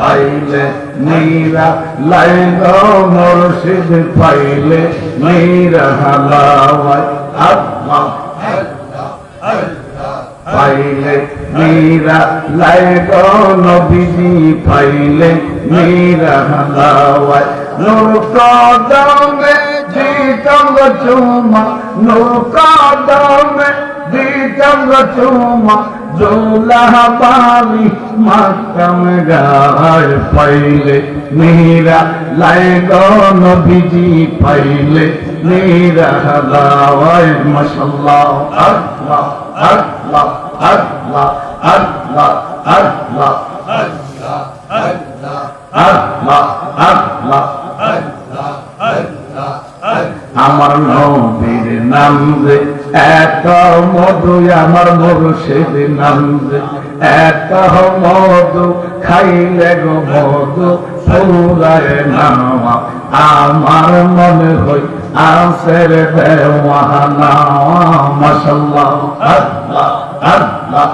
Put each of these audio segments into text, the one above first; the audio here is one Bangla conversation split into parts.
পাইলে নীরা লাইল মুর্শিদ পাইলে নীরা হালাওয়ায় আল্লাহ পাইলে নীরা লাইল নবীজি পাইলে নীরা হালাওয়ায় নূর কদমে জিতঙ্গ চুমা নূর কদমে পাইলে নীরা লাইগ নবীজি পাইলে নীরা হালাওয়ায় মাশাল্লাহ আল্লাহ আল্লাহ আল্লাহ আল্লাহ আল্লাহ আমার নবীর নাম যে এত মধু আমার মুর্শিদ যে এত মধু খাইলে গো মধু পুরায় নামা আমার মনে হই আসের দেওয়ানা মাশাল্লাহ, আল্লাহ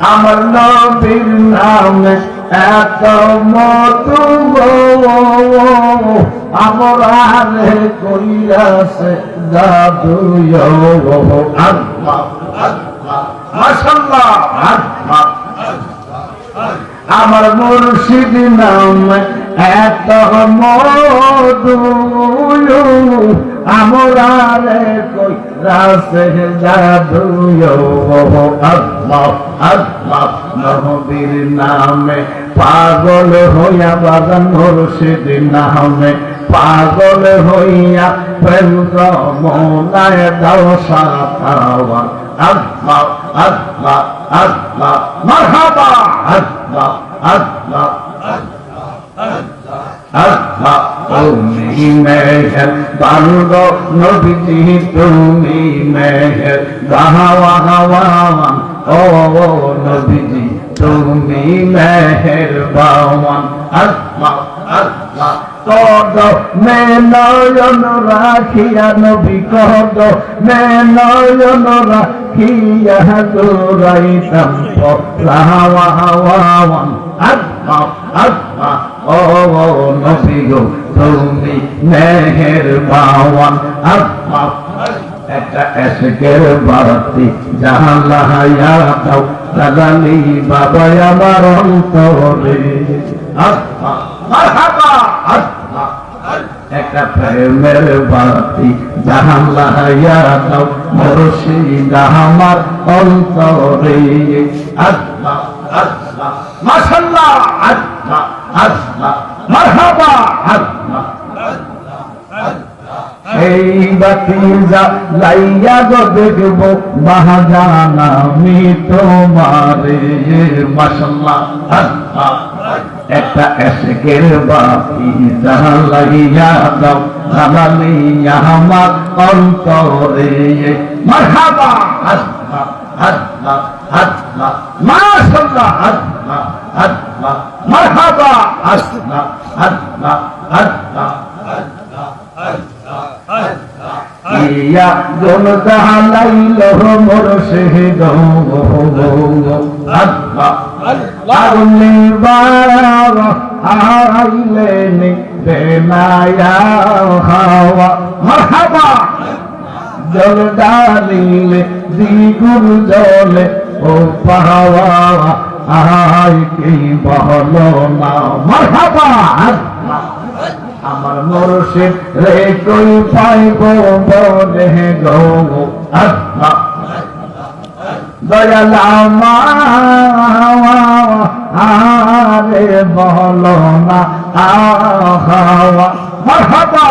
আমার নবীর নামে এত মধু গো আমার আরে কইরাছে জাদু আল্লাহ আল্লাহ মাশাআল্লাহ। আল্লাহ আমার মুর্শিদ নাম এত মধু আমরারে কই জাদু নামে পাগল হইয়া বাগান মুর্শিদ নামে পাগল হইয়া প্রেম মনায় দাও সাতাওয়া আল্লাহ আল্লাহ আল্লাহ মারহাবা। আল্লাহ আল্লাহ আল্লাহ তুমি মেহের বান্দ নবীজি, তুমি মেহের বাহাওয়া হাওয়ান ও নবীজি, তুমি মেহের বাওয়ান আল্লাহ আল্লাহ কদ মে নয়ন রাখিয়া নবী কদ মে নয়ন রাখিয়া দৌড়াইতাম রাহাওয়া হাওয়ান আল্লাহ আল্লাহ ও নবী গো, তুমি মেহের বাওয়ান। আল্লাহ একটা এসকের বাড়তি জাহান দাও। লাগালি বাবা আমার অন্তরে। আল্লাহ মারহাবা। একটা প্রেমের বাতি, জাহান লাহাইয়া দাও। মুর্শিদ আমার অন্তরে। আল্লাহ আল্লাহ মাশাআল্লাহ আল্লাহ আল্লাহ, মারহাবা, আল্লাহ। এই বাতি লাইয়া গো দেখব মহাজান আমি তোমারে মাসাল্লাহ একটা এসকের বাতি লাইয়া দাও জালালিয়া আমার অন্তরে। মারহাবা। হাসবা হাসবা হাসবা মাশাআল্লাহ। হাসবা হাসবা মারহাবা। হাসবা হাসবা হাসবা ইয়া দোল তাহালাই লহ মোর সেহে গৌ আগুনে বার হারাইলে নিবে নায়া হাওয়া। মারহাবা। জল ডালিলে দ্বিগুণ জলে ও পাওয়া আহাই কি বহলো না। মারহাবা। আমার মুর্শিদ, রে কই পাইব বলে গো আল্লাহ দয়াল আরে বল না আহাওয়া মারহাবা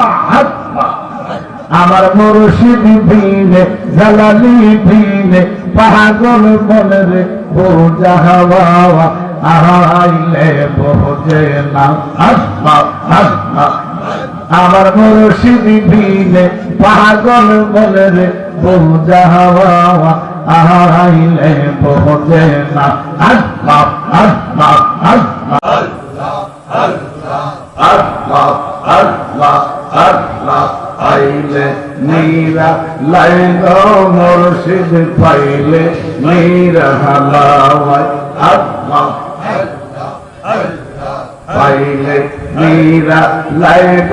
আমার মুর্শিদ ভিনে জালালি ভিনে পাগল বলে রে বোঝা হওয়া আইলে বোঝে না আসমা আসমা আমার মুর্শিদি দিলে পাগল বলে রে বোঝা হাওয়া আহাইলে বোঝে না আল্লাহ আল্লাহ আল্লাহ আল্লাহ আল্লাহ আল্লাহ আল্লাহ আইলে নীরা পাইলে নীরা হালাওয়ায় আল্লাহ আল্লাহ আল্লাহ মীরা লাইব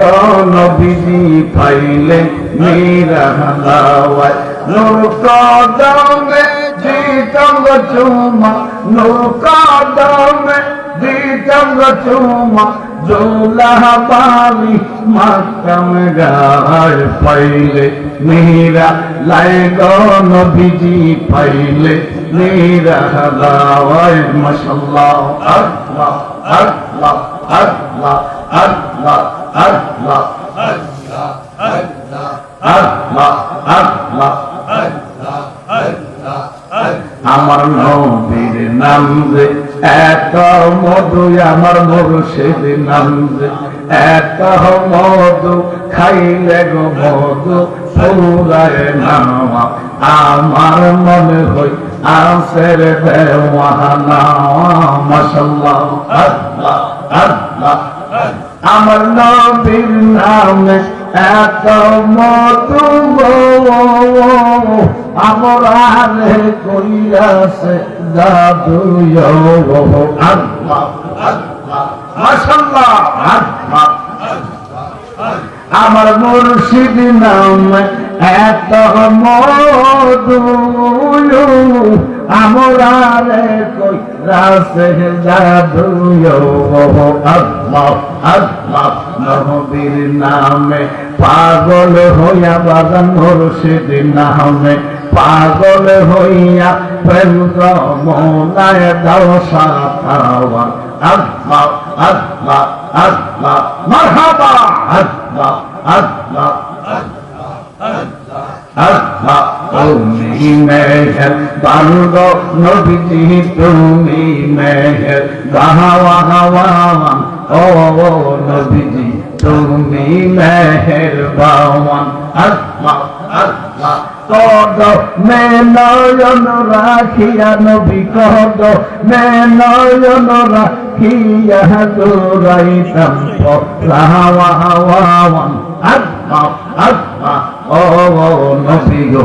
নবীজি পাইলে মীরা হালাওয়ায় নৌক দমে দিতঙ্গ চুমা, নৌক দমে দিতঙ্গ চুমা, জোলাহাবালি মাতম গায় পাইলে মেরা লাইগ নবীজি পাইলে মেরা হালাওয়ায় মশাল্লাহ আল্লাহ আল্লাহ আল্লাহ আল্লাহ আল্লাহ আমার নবীর নাম যে, এত মধু আমার মুর্শিদ নাম যে, এত মধু খাইলে গো মধু পুরায় নামা। আমার মনে হই আসের দেওয়ানা মাশাল্লাহ, আল্লাহ। আমার নবীর নামে এত গো আমার আরে কইরাছে জাদু আল্লাহ আমার মুর্শিদ নাম এত মধু আমরারে কই রাসে জাদু আল্লাহ আল্লাহ নবীর নামে পাগল হইয়া বাগান মুর্শিদ নামে পাগল হইয়া প্রেম মোলায় দাও সাতাওয়া আল্লাহ আল্লাহ আল্লাহ মারহাবা আল্লাহ তুমি মেহের বানুগ নবীজি, তুমি মেহের বাহাওয়া হাওয়ান ও নবীজি, তুমি মেহের বাওয়ান আল্লাহ আল্লাহ, কদ নয়ন রাখিয়া নবী, কদ মে নয়ন রাখিয়া দৌড়াইতাম রাহাওয়া হাওয়ান আল্লাহ আল্লাহ ও, নবী গো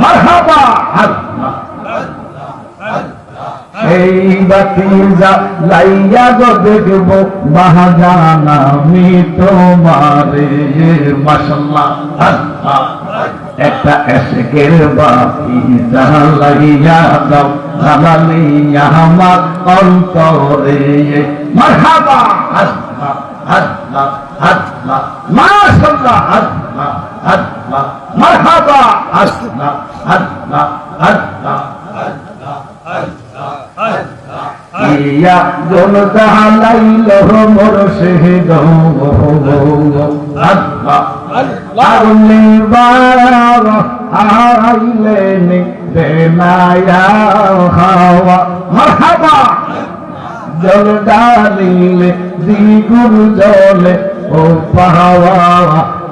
মারহাবা। এই বাতি লাইয়া গো দেখব বাহাজান আমি তোমারে। মাশাল্লাহ একটা এসকের বাতি লাইয়া দাও জানালিয়া আমার অন্তরে। মারহাবা। আল্লাহ আল্লাহ আল্লাহ মাশাল্লাহ মারহাবা, আল্লাহ আল্লাহ আল্লাহ ইয়া জন তাহালাইল মোর আল্লাহ আগুলি বাবা আইলেন বেনায়া খাওয়া মারহাবা জল ডালিলে দ্বিগুণ জলে, ও পাওয়া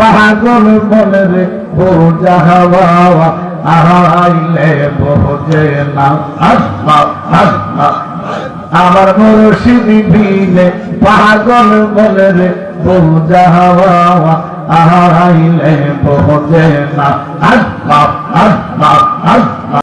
পাগল বলে রে, বোঝা হাওয়া আহাইলে বোঝে না। আসমা আসমা, আমার মুর্শিদি বিলে পাগল বলে রে, বোঝা হাওয়া আহাইলে বোঝে না। আসমা আসমা আসমা।